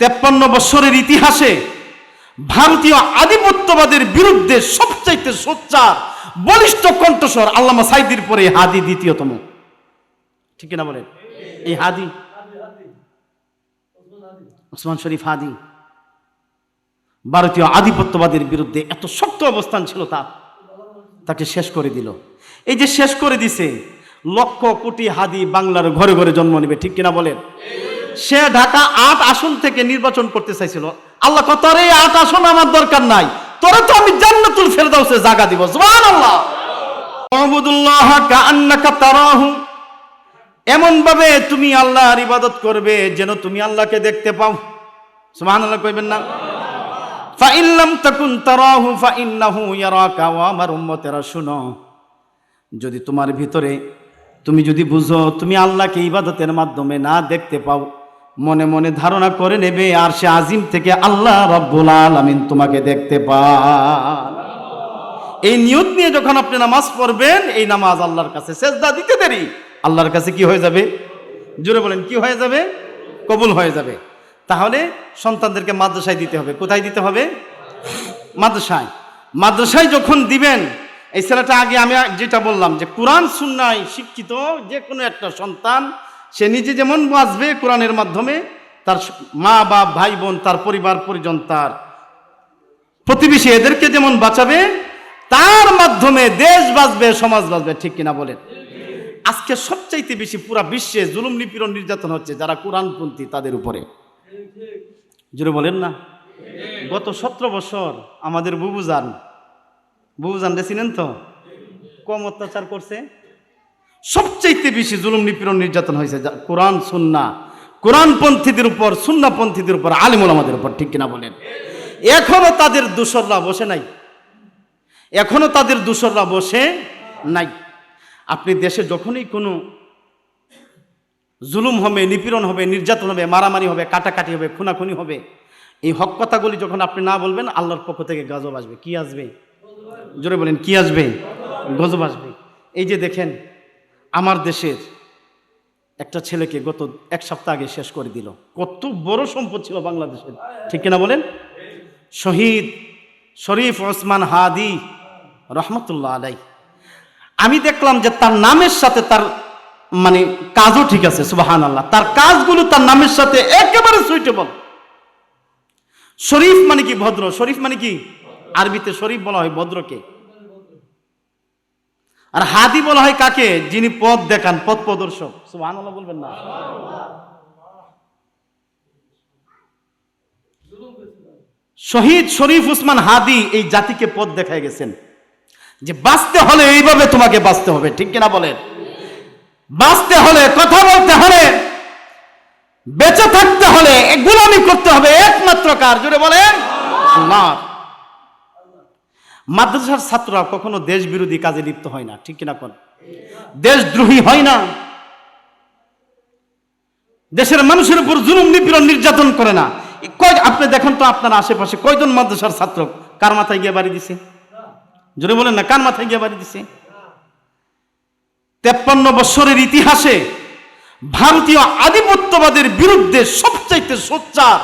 তেপ্পান্ন বছরের ইতিহাসে ভারতীয় আধিপত্যবাদের বিরুদ্ধে সবচাইতে সোচ্চার, বলিষ্ঠ কণ্ঠস্বর আল্লামা সাইদির পরে হাদি দ্বিতীয়তম। ঠিক কিনা বলেন? এই হাদি। ওসমান শরীফ হাদি। ভারতীয় আধিপত্যবাদের বিরুদ্ধে এত শক্ত অবস্থান ছিল তার, তাকে শেষ করে দিল। এই যে শেষ করে দিছে, লক্ষ কোটি হাদি বাংলার ঘরে ঘরে জন্ম নেবে, ঠিক কিনা বলেন? সে ঢাকা আট আসন থেকে নির্বাচন করতে চাইছিল। আল্লাহ কত এই আট আসন আমার দরকার নাই। তোরা তো আমি জান্নাতুল ফেরদাউসে জায়গা দিব। সুবহানাল্লাহ। আবুদুল্লাহ কাআন্নাকা তারাহু। এমন ভাবে তুমি আল্লাহর ইবাদত করবে যেন তুমি আল্লাহকে দেখতে পাও। সুবহানাল্লাহ কইবেন না। ফাইল্লাম তাকুন তারাহু ফাইন্নাহু ইয়ারাকা ওয়া আমার উম্মতেরা শুনো। যদি তোমার ভিতরে তুমি যদি বুঝো তুমি আল্লাহকে ইবাদতের মাধ্যমে না দেখতে পাও মনে মনে ধারণা করে নেবে, আর সে আজিম থেকে আল্লাহ রব্বুল আলামিন তোমাকে দেখতে পান। এই নিয়ত নিয়ে যখন আপনি নামাজ পড়বেন, এই নামাজ আল্লাহর কাছে সেজদা দিতে দেরি। আল্লাহর কাছে কি হয়ে যাবে? জোরে বলেন, কি হয়ে যাবে? কবুল হয়ে যাবে। তাহলে সন্তানদেরকে মাদ্রাসায় দিতে হবে। কোথায় দিতে হবে? মাদ্রাসায়। মাদ্রাসায় যখন দিবেন, এই ছেলেটা আগে আমি যেটা বললাম যে, কোরআন, সুন্নায় শিক্ষিত যে কোনো একটা সন্তান সে নিজে যেমন বাঁচবে কোরআনের মাধ্যমে, তার মা, বাপ, ভাই, বোন, তার পরিবার, পরিজন, তার প্রতিবেশী এদেরকে যেমন বাঁচাবে, তার মাধ্যমে দেশ বাঁচবে, সমাজ বাঁচবে, ঠিক কিনা বলেন? আজকে সবচাইতে বেশি পুরা বিশ্বে জুলুম, নিপীড়ন, নির্যাতন হচ্ছে যারা কোরআনপন্থী তাদের উপরে। জুড়ে বলেন না? গত সতেরো বছর আমাদের বুবুজান বুবুজান চিনেন তো? কম অত্যাচার করছে। সবচাইতে বেশি জুলুম নিপীড়ন নির্যাতন হয়েছে কোরআন, সুন্না। কোরআনপন্থীদের উপর সুন্নাপন্থীদের উপর আলিমুল আমাদের উপর, ঠিক কিনা বলেন? এখনও তাদের দোসররা বসে নাই। এখনও তাদের দোসররা বসে নাই। আপনি দেশে যখনই কোনো জুলুম হবে, নিপীড়ন হবে, নির্যাতন হবে, মারামারি হবে, কাটাকাটি হবে, খুনাখুনি হবে, এই হক কথাগুলি যখন আপনি না বলবেন, আল্লাহর পক্ষ থেকে গজব আসবে। কি আসবে? জোরে বলেন, কি আসবে? গজব আসবে। এই যে দেখেন আমার দেশের একটা ছেলেকে গত এক সপ্তাহ আগে শেষ করে দিল। কত বড় সম্পদ ছিল বাংলাদেশের। ঠিক কিনা বলেন? শহীদ শরীফ ওসমান হাদি রহমতুল্লাহ আলাই আমি দেখলাম যে তার নামের সাথে তার মানে কাজও ঠিক আছে সুবাহান আল্লাহ তার কাজগুলো তার নামের সাথে একেবারে সুইটেবল শরীফ মানে কি ভদ্র? শরীফ মানে কি? আরবিতে শরীফ বলা হয় ভদ্রকে। আর হাদি বলা হয় কাকে? যিনি পথ দেখান পথ প্রদর্শক। বলবেন না। শহীদ শরীফ উসমান হাদি এই জাতিকে পথ দেখায় গেছেন। যে বাঁচতে হলে এইভাবে তোমাকে বাঁচতে হবে ঠিক কিনা বলেন? বাঁচতে হলে কথা বলতে হলে বেঁচে থাকতে হলে গোলামি করতে হবে একমাত্র কার? জুড়ে বলেন? না মাদ্রাসার ছাত্ররা কখনো দেশ বিরোধী কাজে লিপ্ত হয় না, ঠিক কিনা কোন? দেশদ্রোহী হয় না। দেশের মানুষের উপর জুলুম, নিপীড়ন, নির্যাতন করে না। কয় আপনি দেখেন তো আপনার আশেপাশে কয়জন মাদ্রাসার ছাত্র কার মাথায় গিয়ে বাড়ি দিছে? জোরে বলেন না, কার মাথায় গিয়ে বাড়ি দিছে? তেপ্পান্ন বছরের ইতিহাসে ভারতীয় আধিপত্যবাদের বিরুদ্ধে সবচাইতে সোচ্চার,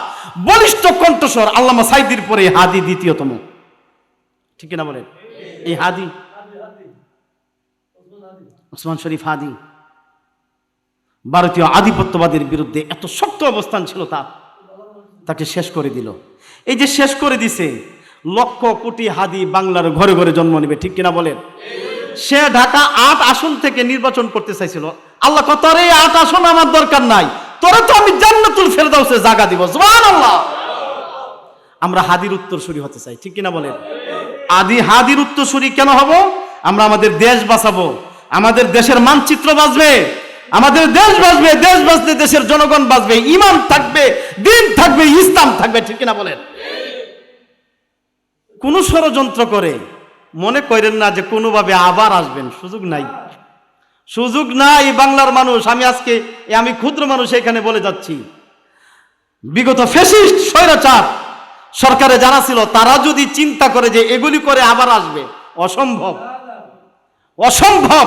বলিষ্ঠ কণ্ঠস্বর আল্লামা সাইদির পরে হাদি দ্বিতীয়তম। ঠিক না বলেন? এই হাদি। ওসমান শরীফ হাদি। ভারতীয় আধিপত্যবাদের বিরুদ্ধে এত শক্ত অবস্থান ছিল তার, তাকে শেষ করে দিল। এই যে শেষ করে দিছে, লক্ষ কোটি হাদি বাংলার ঘরে ঘরে জন্ম নেবে, ঠিক কিনা বলেন? সে ঢাকা আট আসন থেকে নির্বাচন করতে চাইছিল। আল্লাহ কত এই আট আসন আমার দরকার নাই। তোরা তো আমি জান্নাতুল ফেরদাউসে জায়গা দিব। সুবহানাল্লাহ। আমরা হাদির উত্তরসূরি হতে চাই, ঠিক কিনা বলেন? আদি হাদির উত্তরসূরি কেন হব? আমরা আমাদের দেশ বাঁচাবো। আমাদের দেশের মানচিত্র বাঁচবে। আমাদের দেশ বাঁচবে, দেশ বাঁচলে দেশের জনগণ বাঁচবে। ইমান থাকবে, দিন থাকবে, ইসলাম থাকবে। ঠিক কিনা বলেন? কোন ষড়যন্ত্র করে মনে করেন না যে কোনোভাবে আবার আসবেন। সুযোগ নাই। সুযোগ নাই বাংলার মানুষ। আমি আজকে, আমি ক্ষুদ্র মানুষ এখানে বলে যাচ্ছি। বিগত ফেসিস্ট স্বৈরাচার সরকারে যারা ছিল, তারা যদি চিন্তা করে যে এগুলি করে আবার আসবে, অসম্ভব। অসম্ভব।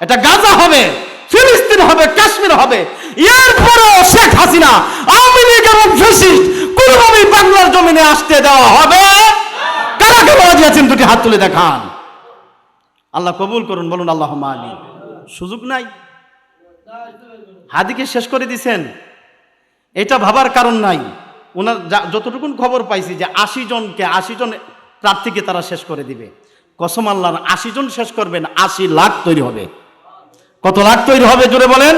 এটা গাজা হবে, ফিলিস্তিন হবে, কাশ্মীর হবে। এরপরেও শেখ হাসিনা আওয়ামী লীগ এবং ফেসিস্ট কোনোভাবে বাংলার জমিনে আসতে দেওয়া হবে। কারা কারা রাজি আছেন? দুটি হাত তুলে দেখান। আল্লাহ কবুল করুন, বলুন আল্লাহ আলী সুযোগ নাই। হাদিকে শেষ করে দিছেন। এটা ভাবার কারণ নাই। ওনার যতটুকুন খবর পাইছি যে আশি জনকে, আশি জন প্রার্থীকে তারা শেষ করে দিবে। কসম আল্লাহর, আশি জন শেষ করবেন, আশি লাখ তৈরি হবে। কত লাখ তৈরি হবে, জোরে বলেন?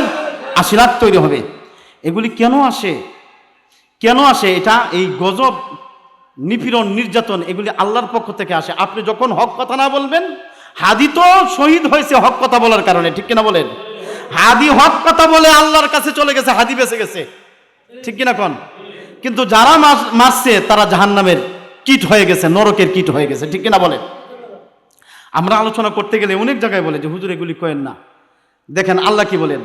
আশি লাখ তৈরি হবে। এগুলি কেন আসে? কেন আসে? এটা এই গজব, নিপীড়ন, নির্যাতন, এগুলি আল্লাহর পক্ষ থেকে আসে। আপনি যখন হক কথা না বলবেন, হাদি তো শহীদ হয়েছে হক কথা বলার কারণে, ঠিক কিনা বলেন? হাদি হক কথা বলে আল্লাহর কাছে চলে গেছে, হাদি বেঁচে গেছে। ঠিক কিনা কন? কিন্তু যারা মার- মারছে তারা জাহান্নামের কিট হয়ে গেছে নরকের কিট হয়ে গেছে ঠিক কিনা বলেন আমরা আলোচনা করতে গেলে অনেক জায়গায় বলে যে হুজুর এগুলি কয়েন না দেখেন আল্লাহ কি বলেন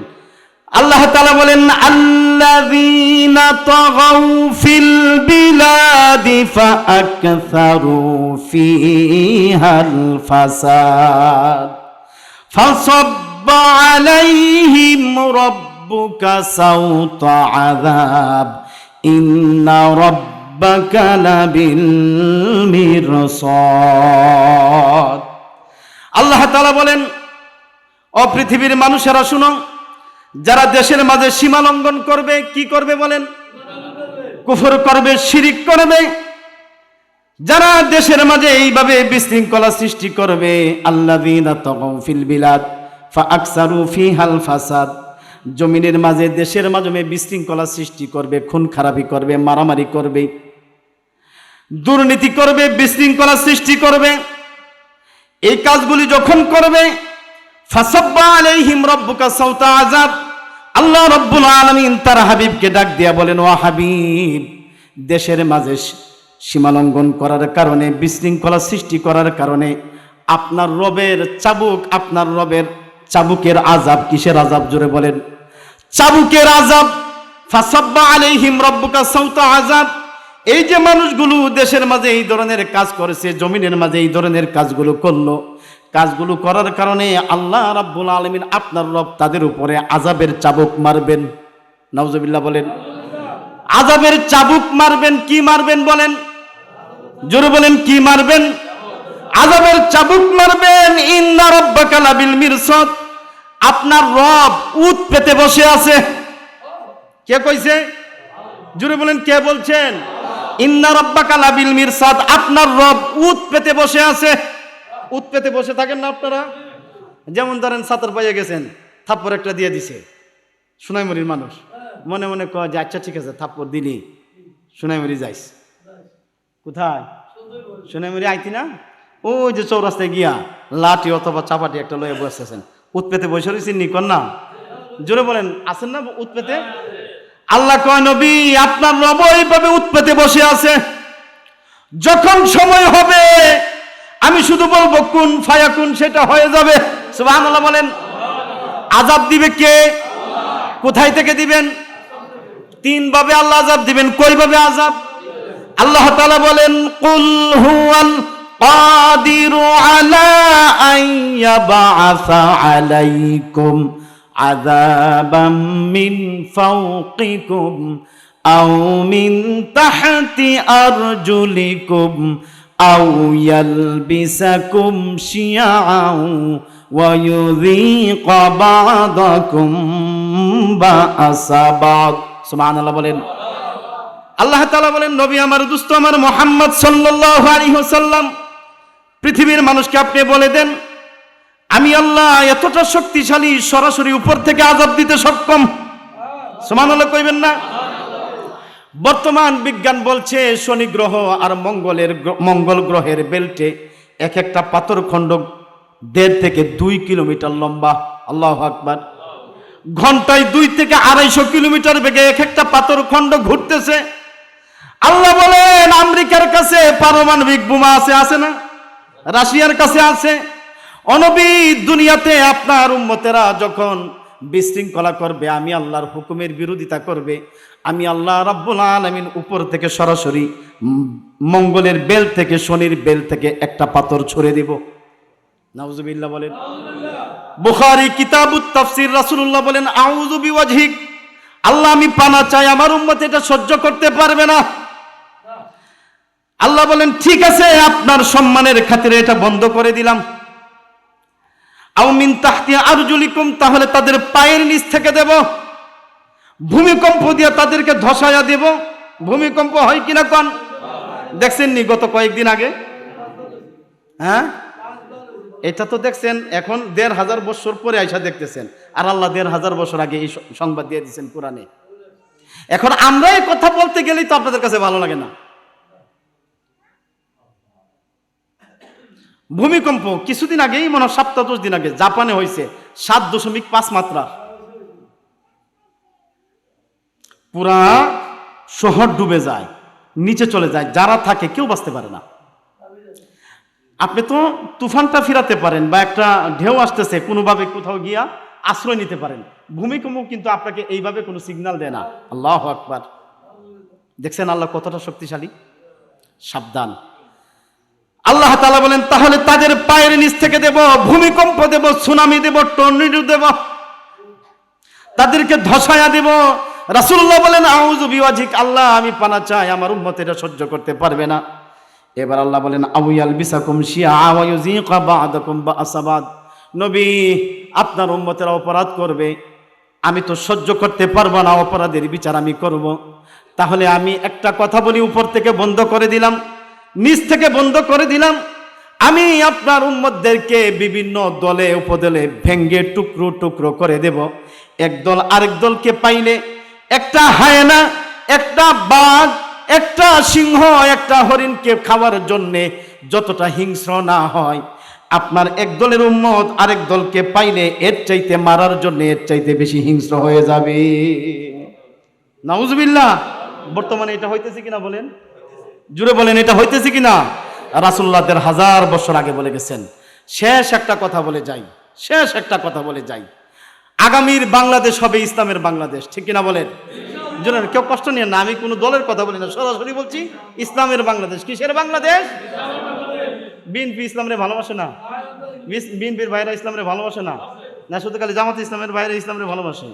আল্লাহ তাআলা বলেন আল্লাযীনা তাগাউ ফিল বিলাদি ফাআকসারু ফিহাল ফাসাদ فصب عليهم ربك سوط عذاب إن ربك لبالمرصاد আল্লাহ তাআলা বলেন ও পৃথিবীর মানুষেরা শুনো যারা দেশের মাঝে সীমা লঙ্ঘন করবে কি করবে বলেন কুফর করবে শিরিক করবে যারা দেশের মাঝে এইভাবে বিশৃঙ্খলা সৃষ্টি করবে আল্লাযীনা তাগাউ ফিল বিলাদ ফাআকসারু ফিহাল ফাসাদ জমিনের মাঝে, দেশের মাঝে বিশৃঙ্খলা সৃষ্টি করবে, খুন খারাপি করবে, মারামারি করবে, দুর্নীতি করবে, বিশৃঙ্খলা সৃষ্টি করবে। এই কাজগুলি যখন করবে আল্লাহ রাব্বুল আলামিন তার হাবিবকে ডাক দিয়া বলেন, ও হাবিব, দেশের মাঝে সীমালঙ্ঘন করার কারণে, বিশৃঙ্খলা সৃষ্টি করার কারণে, আপনার রবের চাবুক, আপনার রবের চাবুকের আজাব কিসের আজাব জোরে বলেন? চাবুকের আজাব ফাসাব্বা আলাইহিম রাব্বুকা সাউতা আযাব। এই যে মানুষগুলো দেশের মাঝে এই ধরনের কাজ করেছে, জমিনের মাঝে এই ধরনের কাজগুলো করল, কাজগুলো করার কারণে আল্লাহ রাব্বুল আলামিন আপনার রব তাদের উপরে আজাবের চাবুক মারবেন। নাউজুবিল্লাহ বলেন। আজাবের চাবুক মারবেন, কি মারবেন বলেন? জোরে বলেন, কি মারবেন? আজাবের চাবুক মারবেন, ইন্না রাব্বাকা লাবিল মিরসাদ। আপনার রব উত পেতে বসে আছে। কে কইছে? জুড়ে বলেন, কে বলছেন? ইন্না রাব্বাকা লাবিল মিরসাদ, আপনার রব উত পেতে বসে আছে। উত পেতে বসে থাকেন না আপনারা? যেমন ধরেন সাতর পাইয়ে গেছেন থাপ্পর একটা দিয়ে দিছে। সোনাইমুড়ির মানুষ। মনে মনে কয় যে আচ্ছা ঠিক আছে থাপ্পর দিলি। সোনাইমুড়ি যাইস। কোথায়? সোনাইমুড়ি আইতি না? ওই যে চৌরাস্তায় গিয়া, লাঠি অথবা চাপাটি একটা লয়ে বসেছেন উৎপেতে বসে রয়েছেন নি কন্যা জোরে বলেন, আছেন না উৎপেতে? আল্লাহ কয়, নবী, আপনার রব এইভাবে উৎপেতে বসে আছে। যখন সময় হবে, আমি শুধু বলব, কোন ফায়া কোন, সেটা হয়ে যাবে। সুবহানাল্লাহ বলেন। আজাব দিবে কে? কোথায় থেকে দিবেন? তিন ভাবে আল্লাহ আজাব দিবেন। কই ভাবে আজাব আল্লাহ তাআলা বলেন, কুল হুয়াল কাদিরু আলা আন ইয়াবআসা আলাইকুম আযাবাম মিন ফাওকিকুম আও মিন তাহতি আরজুলিকুম আও ইয়ালবিসাকুম শিয়াআ ويذيق بعضكم بأس بعض سبحان الله বলেন আল্লাহ তাআলা বলেন নবী আমার দুস্থ আমার মোহাম্মদ সাল্লাল্লাহু আলাইহি ওয়াসাল্লাম পৃথিবীর মানুষকে আপনি বলে দেন, আমি আল্লাহ এতটা শক্তিশালী, সরাসরি উপর থেকে আজাব দিতে সক্ষম। সুবহানাল্লাহ কইবেন না? বর্তমান বিজ্ঞান বলছে, শনি গ্রহ আর মঙ্গলের মঙ্গল গ্রহের বেল্টে এক একটা পাথর খণ্ড দেড় থেকে দুই কিলোমিটার লম্বা। আল্লাহ আকবার। ঘন্টায় দুই থেকে আড়াইশো কিলোমিটার বেগে এক একটা পাথর খণ্ড ঘুরতেছে। আল্লাহ বলেন, আমেরিকার কাছে পারমাণবিক বোমা আছে আছে না? রাশিয়ার কাছে আছে। অনবী দুনিয়াতে আপনার উম্মতেরা যখন বিশৃঙ্খলা করবে আমি আল্লাহর হুকুমের বিরোধিতা করবে আমি আল্লাহ রাব্বুল আলামিন উপর থেকে সরাসরি মঙ্গলের বেল থেকে শনির বেল থেকে একটা পাথর ছড়ে দিব। নাউজুবিল্লাহ বলেন। বুখারী কিতাবুত তাফসীর রাসূলুল্লাহ বলেন আউযু বিওয়াজহিক আল্লাহ আমি পানা চাই আমার উম্মত এটা সহ্য করতে পারবে না। আল্লাহ বলেন, ঠিক আছে, আপনার সম্মানের খাতিরে এটা বন্ধ করে দিলাম। আউমিন তাহতি আরজুলিকুম, তাহলে তাদের পায়ের নিচ থেকে দেব। ভূমিকম্প দিয়ে তাদেরকে ধসায়া দেব। ভূমিকম্প হয় কিনা কন? দেখছেন নি গত কয়েকদিন আগে? হ্যাঁ? এটা তো দেখছেন, এখন দেড় হাজার বছর পরে আইসা দেখতেছেন। আর আল্লাহ দেড় হাজার বছর আগে এই সংবাদ দিয়ে দিচ্ছেন কোরআনে। এখন আমরা এই কথা বলতে গেলেই তো আপনাদের কাছে ভালো লাগে না। ভূমিকম্প কিছুদিন আগেই মনে হয় সপ্তাহ দশ দিন আগে জাপানে হয়েছে সাত দশমিক পাঁচ মাত্রা পুরা শহর ডুবে যায়, নিচে চলে যায়, যারা থাকে কেউ বাঁচতে পারে না। আপনি তো তুফানটা ফিরাতে পারেন বা একটা ঢেউ আসতেছে, কোনোভাবে কোথাও গিয়া আশ্রয় নিতে পারেন। ভূমিকম্প কিন্তু আপনাকে এইভাবে কোনো সিগন্যাল দেয় না। আল্লাহ আকবার। দেখছেন আল্লাহ কতটা শক্তিশালী? সাবধান। আল্লাহ তালা বলেন, তাহলে তাদের পায়ের নিচ থেকে দেব, ভূমিকম্প দেব, সুনামি দেব, টর্নেডো দেব, তাদেরকে ধসায়া দেব। রাসূলুল্লাহ বলেন, আউযু বিওয়াজিক আল্লাহ, আমি পানা চাই, আমার উম্মত এটা সহ্য করতে পারবে না। এবার আল্লাহ বলেন আউয়াল বিসাকুম শিয়া বা'সাবাদ নবী, আপনার উম্মতেরা অপরাধ করবে। আমি তো সহ্য করতে পারব না, অপরাধের বিচার আমি করব। তাহলে আমি একটা কথা বলি, উপর থেকে বন্ধ করে দিলাম। নিচ থেকে বন্ধ করে দিলাম। আমি আপনার উম্মতদেরকে বিভিন্ন দলে, উপদলে ভেঙ্গে টুকরো টুকরো করে দেব। একদল আরেক দলকে পাইলে একটা হায়না, একটা বাঘ, একটা সিংহ, একটা হরিণকে খাওয়ার জন্যে যতটা হিংস্র না হয়। আপনার এক দলের উম্মত আরেক দলকে পাইলে এর চাইতে মারার জন্য এর চাইতে বেশি হিংস্র হয়ে যাবে। নাউজুবিল্লাহ, বর্তমানে এটা হইতেছে কিনা বলেন? জুড়ে বলেন, এটা হইতেছে কিনা? দেড় হাজার বছর আগে বলে গেছেন, শেষ একটা কথা বলে যাই, শেষ একটা কথা বলে যাই। আগামীর বাংলাদেশ হবে ইসলামের বাংলাদেশ। ঠিক কিনা বলেন? জুনেন কেউ কষ্ট নিয়ে না, আমি কোনো দলের কথা বলি না, সরাসরি বলছি ইসলামের বাংলাদেশ। কিসের বাংলাদেশ? বিএনপি ইসলামরে ভালোবাসে না? বিএনপির ভাইরা ইসলামরে ভালোবাসে না? না, শুধু খালি জামাত ইসলামের ভাইরা ইসলামরে ভালোবাসে।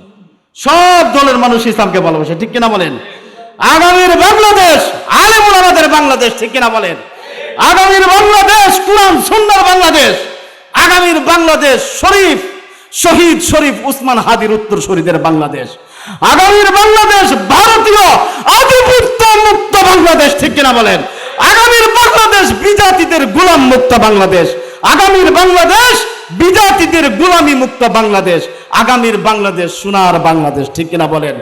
সব দলের মানুষ ইসলামকে ভালোবাসে, ঠিক কিনা বলেন? আগামীর বাংলাদেশ, আলেমুল আমাদের বাংলাদেশ, ঠিক কিনা বলেন? আগামীর বাংলাদেশ, কুরআন সুন্দর বাংলাদেশ, আগামীর বাংলাদেশ, শরীফ, শহীদ শরীফ উসমান হাদির উত্তর শরীদের বাংলাদেশ। আগামীর বাংলাদেশ, ভারতীয় আধিপত্য মুক্ত বাংলাদেশ, ঠিক কিনা বলেন? আগামীর বাংলাদেশ, বিজাতিদের গোলাম মুক্ত বাংলাদেশ। আগামীর বাংলাদেশ, বিজাতিদের গোলামি মুক্ত বাংলাদেশ। আগামীর বাংলাদেশ, সোনার বাংলাদেশ, ঠিক কিনা বলেন?